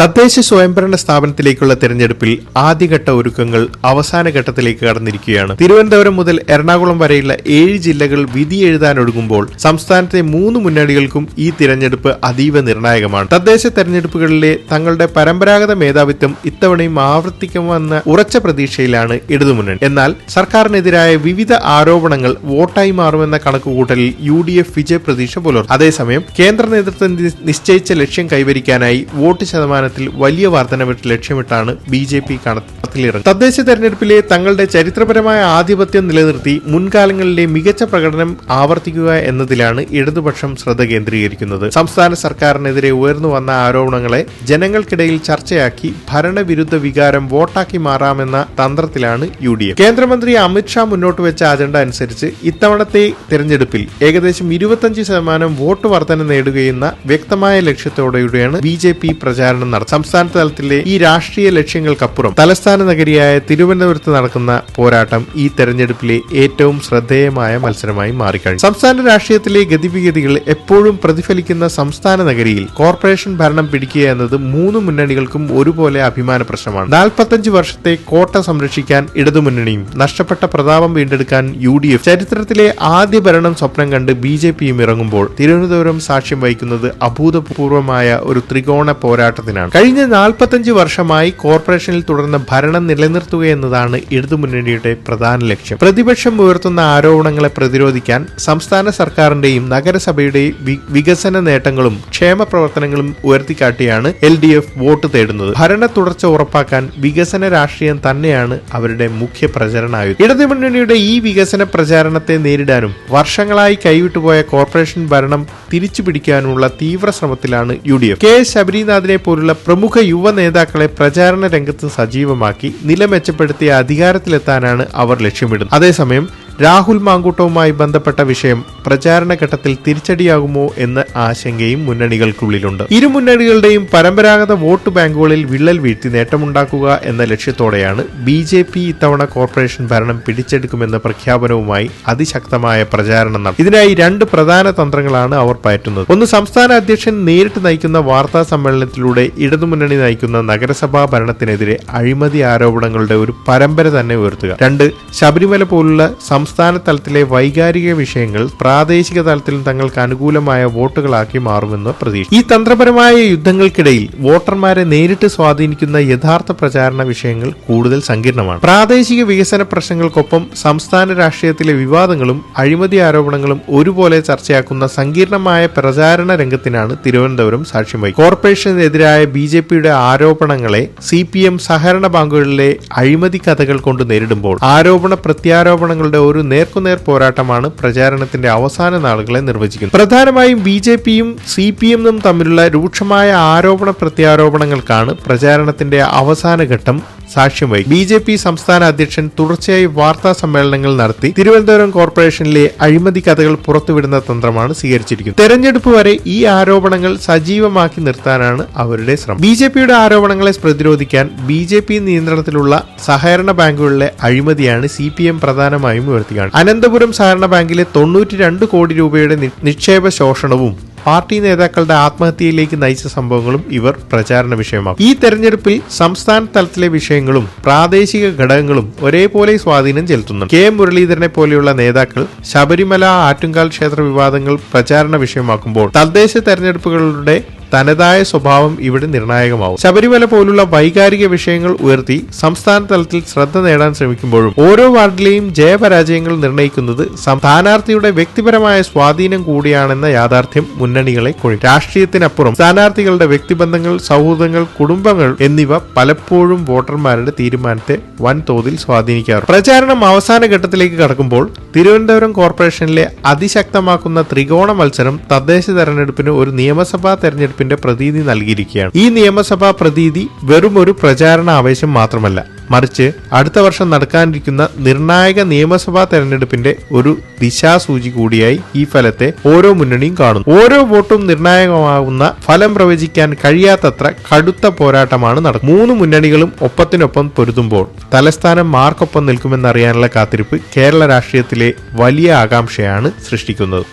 തദ്ദേശ സ്വയംഭരണ സ്ഥാപനത്തിലേക്കുള്ള തെരഞ്ഞെടുപ്പിൽ ആദ്യഘട്ട ഒരുക്കങ്ങൾ അവസാന ഘട്ടത്തിലേക്ക് കടന്നിരിക്കുകയാണ്. തിരുവനന്തപുരം മുതൽ എറണാകുളം വരെയുള്ള ഏഴ് ജില്ലകൾ വിധി എഴുതാനൊടുങ്ങുമ്പോൾ സംസ്ഥാനത്തെ മൂന്ന് മുന്നണികൾക്കും ഈ തിരഞ്ഞെടുപ്പ് അതീവ നിർണായകമാണ്. തദ്ദേശ തെരഞ്ഞെടുപ്പുകളിലെ തങ്ങളുടെ പരമ്പരാഗത മേധാവിത്വം ഇത്തവണയും ആവർത്തിക്കുമെന്ന ഉറച്ച പ്രതീക്ഷയിലാണ് ഇടതുമുന്നണി. എന്നാൽ സർക്കാരിനെതിരായ വിവിധ ആരോപണങ്ങൾ വോട്ടായി മാറുമെന്ന കണക്കുകൂട്ടലിൽ യു ഡി എഫ് വിജയ പ്രതീക്ഷ പുലർത്തും. അതേസമയം കേന്ദ്ര നേതൃത്വം നിശ്ചയിച്ച ലക്ഷ്യം കൈവരിക്കാനായി വോട്ട് ശതമാനത്തിൽ വലിയ വർധനവ് ലക്ഷ്യമിട്ടാണ് ബി ജെ പി കണത്തിലിറങ്ങി തദ്ദേശ തെരഞ്ഞെടുപ്പിലെ തങ്ങളുടെ ചരിത്രപരമായ ആധിപത്യം നിലനിർത്തി മുൻകാലങ്ങളിലെ മികച്ച പ്രകടനം ആവർത്തിക്കുക എന്നതിലാണ് ഇടതുപക്ഷം ശ്രദ്ധ കേന്ദ്രീകരിക്കുന്നത്. സംസ്ഥാന സർക്കാരിനെതിരെ ഉയർന്നു വന്ന ആരോപണങ്ങളെ ജനങ്ങൾക്കിടയിൽ ചർച്ചയാക്കി ഭരണവിരുദ്ധ വികാരം വോട്ടാക്കി മാറാമെന്ന തന്ത്രത്തിലാണ് യു ഡി എഫ് കേന്ദ്രമന്ത്രി അമിത്ഷാ മുന്നോട്ട് വെച്ച അജണ്ട അനുസരിച്ച് ഇത്തവണത്തെ തെരഞ്ഞെടുപ്പിൽ ഏകദേശം ഇരുപത്തഞ്ച് ശതമാനം വോട്ട് വർധന നേടുകയെന്ന വ്യക്തമായ ലക്ഷ്യത്തോടെയാണ് ബി ജെ പി പ്രചാരണം സംസ്ഥാന തലത്തിലെ ഈ രാഷ്ട്രീയ ലക്ഷ്യങ്ങൾക്കപ്പുറം തലസ്ഥാന നഗരിയായ തിരുവനന്തപുരത്ത് നടക്കുന്ന പോരാട്ടം ഈ തെരഞ്ഞെടുപ്പിലെ ഏറ്റവും ശ്രദ്ധേയമായ മത്സരമായി മാറിക്കഴിഞ്ഞു. സംസ്ഥാന രാഷ്ട്രീയത്തിലെ ഗതിവിഗതികൾ എപ്പോഴും പ്രതിഫലിക്കുന്ന സംസ്ഥാന നഗരിയിൽ കോർപ്പറേഷൻ ഭരണം പിടിക്കുക എന്നത് മൂന്ന് മുന്നണികൾക്കും ഒരുപോലെ അഭിമാന പ്രശ്നമാണ്. നാൽപ്പത്തഞ്ച് വർഷത്തെ കോട്ട സംരക്ഷിക്കാൻ ഇടതുമുന്നണിയും നഷ്ടപ്പെട്ട പ്രതാപം വീണ്ടെടുക്കാൻ യു ഡി എഫ് ചരിത്രത്തിലെ ആദ്യ ഭരണം സ്വപ്നം കണ്ട് ബി ജെ പിയും ഇറങ്ങുമ്പോൾ തിരുവനന്തപുരം സാക്ഷ്യം വഹിക്കുന്നത് അഭൂതപൂർവമായ ഒരു ത്രികോണ പോരാട്ടത്തിനാണ്. കഴിഞ്ഞ നാൽപ്പത്തഞ്ച് വർഷമായി കോർപ്പറേഷനിൽ തുടർന്ന ഭരണം നിലനിർത്തുക എന്നതാണ് ഇടതുമുന്നണിയുടെ പ്രധാന ലക്ഷ്യം. പ്രതിപക്ഷം ഉയർത്തുന്ന ആരോപണങ്ങളെ പ്രതിരോധിക്കാൻ സംസ്ഥാന സർക്കാരിന്റെയും നഗരസഭയുടെയും വികസന നേട്ടങ്ങളും ക്ഷേമ പ്രവർത്തനങ്ങളും ഉയർത്തിക്കാട്ടിയാണ് എൽ ഡി എഫ് വോട്ട് തേടുന്നത്. ഭരണ തുടർച്ച ഉറപ്പാക്കാൻ വികസന രാഷ്ട്രീയം തന്നെയാണ് അവരുടെ മുഖ്യ പ്രചരണായുധം. ഇടതുമുന്നണിയുടെ ഈ വികസന പ്രചാരണത്തെ നേരിടാനും വർഷങ്ങളായി കൈവിട്ടുപോയ കോർപ്പറേഷൻ ഭരണം തിരിച്ചു പിടിക്കാനുള്ള തീവ്ര ശ്രമത്തിലാണ് യു ഡി എഫ്. കെ. ശബരിനാഥിനെ പോലുള്ള പ്രമുഖ യുവ നേതാക്കളെ പ്രചാരണ രംഗത്ത് സജീവമാക്കി നില മെച്ചപ്പെടുത്തിയ അധികാരത്തിലെത്താനാണ് അവർ ലക്ഷ്യമിടുന്നത്. അതേസമയം രാഹുൽ മാങ്കൂട്ടവുമായി ബന്ധപ്പെട്ട വിഷയം പ്രചാരണ ഘട്ടത്തിൽ തിരിച്ചടിയാകുമോ എന്ന ആശങ്കയും മുന്നണികൾക്കുള്ളിലുണ്ട്. ഇരു മുന്നണികളുടെയും പരമ്പരാഗത വോട്ട് ബാങ്കുകളിൽ വിള്ളൽ വീഴ്ത്തി നേട്ടമുണ്ടാക്കുക എന്ന ലക്ഷ്യത്തോടെയാണ് ബി ജെ പി ഇത്തവണ കോർപ്പറേഷൻ ഭരണം പിടിച്ചെടുക്കുമെന്ന പ്രഖ്യാപനവുമായി അതിശക്തമായ പ്രചാരണം നടത്തി ഇതിനായി രണ്ട് പ്രധാന തന്ത്രങ്ങളാണ് അവർ പയറ്റുന്നത്. ഒന്ന് സംസ്ഥാന അധ്യക്ഷൻ നേരിട്ട് നയിക്കുന്ന വാർത്താ സമ്മേളനത്തിലൂടെ ഇടതുമുന്നണി നയിക്കുന്ന നഗരസഭാ ഭരണത്തിനെതിരെ അഴിമതി ആരോപണങ്ങളുടെ ഒരു പരമ്പര തന്നെ ഉയർത്തുക. രണ്ട് ശബരിമല പോലുള്ള സംസ്ഥാന തലത്തിലെ വൈകാരിക വിഷയങ്ങൾ പ്രാദേശിക തലത്തിലും തങ്ങൾക്ക് അനുകൂലമായ വോട്ടുകളാക്കി മാറുമെന്ന് പ്രതീക്ഷ. ഈ തന്ത്രപരമായ യുദ്ധങ്ങൾക്കിടയിൽ വോട്ടർമാരെ നേരിട്ട് സ്വാധീനിക്കുന്ന യഥാർത്ഥ പ്രചാരണ വിഷയങ്ങൾ കൂടുതൽ സങ്കീർണമാണ്. പ്രാദേശിക വികസന പ്രശ്നങ്ങൾക്കൊപ്പം സംസ്ഥാന രാഷ്ട്രീയത്തിലെ വിവാദങ്ങളും അഴിമതി ആരോപണങ്ങളും ഒരുപോലെ ചർച്ചയാക്കുന്ന സങ്കീർണമായ പ്രചാരണ രംഗത്തിനാണ് തിരുവനന്തപുരം സാക്ഷ്യം വഹിക്കുന്നത്. കോർപ്പറേഷനെതിരായ ബി ജെ പിയുടെ ആരോപണങ്ങളെ സി പി എം സഹകരണ ബാങ്കുകളിലെ അഴിമതി കഥകൾ കൊണ്ട് നേരിടുമ്പോൾ ആരോപണ പ്രത്യാരോപണങ്ങളുടെ ഒരു നേർക്കുനേർ പോരാട്ടമാണ് പ്രചാരണത്തിന്റെ അവസാന നാളുകളെ നിർവചിക്കുന്നത്. പ്രധാനമായും ബി ജെ പിയും സി പി എമ്മും തമ്മിലുള്ള രൂക്ഷമായ ആരോപണ പ്രത്യാരോപണങ്ങൾക്കാണ് പ്രചാരണത്തിന്റെ അവസാന ഘട്ടം സാക്ഷ്യം വഹിക്കും. ബി ജെ പി സംസ്ഥാന അധ്യക്ഷൻ തുടർച്ചയായി വാർത്താ സമ്മേളനങ്ങൾ നടത്തി തിരുവനന്തപുരം കോർപ്പറേഷനിലെ അഴിമതി കഥകൾ പുറത്തുവിടുന്ന തന്ത്രമാണ് സ്വീകരിച്ചിരിക്കുന്നത്. തെരഞ്ഞെടുപ്പ് വരെ ഈ ആരോപണങ്ങൾ സജീവമാക്കി നിർത്താനാണ് അവരുടെ ശ്രമം. ബി ജെ പിയുടെ ആരോപണങ്ങളെ പ്രതിരോധിക്കാൻ ബി ജെ പി നിയന്ത്രണത്തിലുള്ള സഹകരണ ബാങ്കുകളിലെ അഴിമതിയാണ് സി പി എം പ്രധാനമായും ഉയർത്തിക്കാണ് അനന്തപുരം സഹകരണ ബാങ്കിലെ തൊണ്ണൂറ്റി കോടി രൂപയുടെ നിക്ഷേപ ശോഷണവും പാർട്ടി നേതാക്കളുടെ ആത്മഹത്യയിലേക്ക് നയിച്ച സംഭവങ്ങളും ഇവർ പ്രചാരണ വിഷയമാക്കും. ഈ തെരഞ്ഞെടുപ്പിൽ സംസ്ഥാന തലത്തിലെ വിഷയങ്ങളും പ്രാദേശിക ഘടകങ്ങളും ഒരേപോലെ സ്വാധീനം ചെലുത്തുന്നു കെ. മുരളീധരനെ പോലെയുള്ള നേതാക്കൾ ശബരിമല ആറ്റുങ്കാൽ ക്ഷേത്ര വിവാദങ്ങൾ പ്രചാരണ വിഷയമാക്കുമ്പോൾ തദ്ദേശ തെരഞ്ഞെടുപ്പുകളുടെ തനതായ സ്വഭാവം ഇവിടെ നിർണായകമാവും. ശബരിമല പോലുള്ള വൈകാരിക വിഷയങ്ങൾ ഉയർത്തി സംസ്ഥാന തലത്തിൽ ശ്രദ്ധ നേടാൻ ശ്രമിക്കുമ്പോഴും ഓരോ വാർഡിലെയും ജയപരാജയങ്ങൾ നിർണയിക്കുന്നത് സ്ഥാനാർത്ഥിയുടെ വ്യക്തിപരമായ സ്വാധീനം കൂടിയാണെന്ന യാഥാർത്ഥ്യം മുന്നണികളെ കൊഴി രാഷ്ട്രീയത്തിനപ്പുറം സ്ഥാനാർത്ഥികളുടെ വ്യക്തിബന്ധങ്ങൾ സൗഹൃദങ്ങൾ കുടുംബങ്ങൾ എന്നിവ പലപ്പോഴും വോട്ടർമാരുടെ തീരുമാനത്തെ വൻതോതിൽ സ്വാധീനിക്കാറുണ്ട്. പ്രചാരണം അവസാന ഘട്ടത്തിലേക്ക് കടക്കുമ്പോൾ തിരുവനന്തപുരം കോർപ്പറേഷനിലെ അതിശക്തമാക്കുന്ന ത്രികോണ മത്സരം തദ്ദേശ തെരഞ്ഞെടുപ്പിന് ഒരു നിയമസഭാ തെരഞ്ഞെടുപ്പിന്റെ പ്രതീതി നൽകിയിരിക്കുകയാണ്. ഈ നിയമസഭാ പ്രതീതി വെറും ഒരു പ്രചാരണ ആവേശം മാത്രമല്ല മറിച്ച് അടുത്ത വർഷം നടക്കാനിരിക്കുന്ന നിർണായക നിയമസഭാ തെരഞ്ഞെടുപ്പിന്റെ ഒരു ദിശാസൂചി കൂടിയായി ഈ ഫലത്തെ ഓരോ മുന്നണിയും കാണുന്നു. ഓരോ വോട്ടും നിർണായകമാകുന്ന ഫലം പ്രവചിക്കാൻ കഴിയാത്തത്ര കടുത്ത പോരാട്ടമാണ് നടക്കുന്നത്. മൂന്ന് മുന്നണികളും ഒപ്പത്തിനൊപ്പം പൊരുതുമ്പോൾ തലസ്ഥാനം മാർക്കൊപ്പം നിൽക്കുമെന്നറിയാനുള്ള കാത്തിരിപ്പ് കേരള രാഷ്ട്രീയത്തിലെ വലിയ ആകാംക്ഷയാണ് സൃഷ്ടിക്കുന്നത്.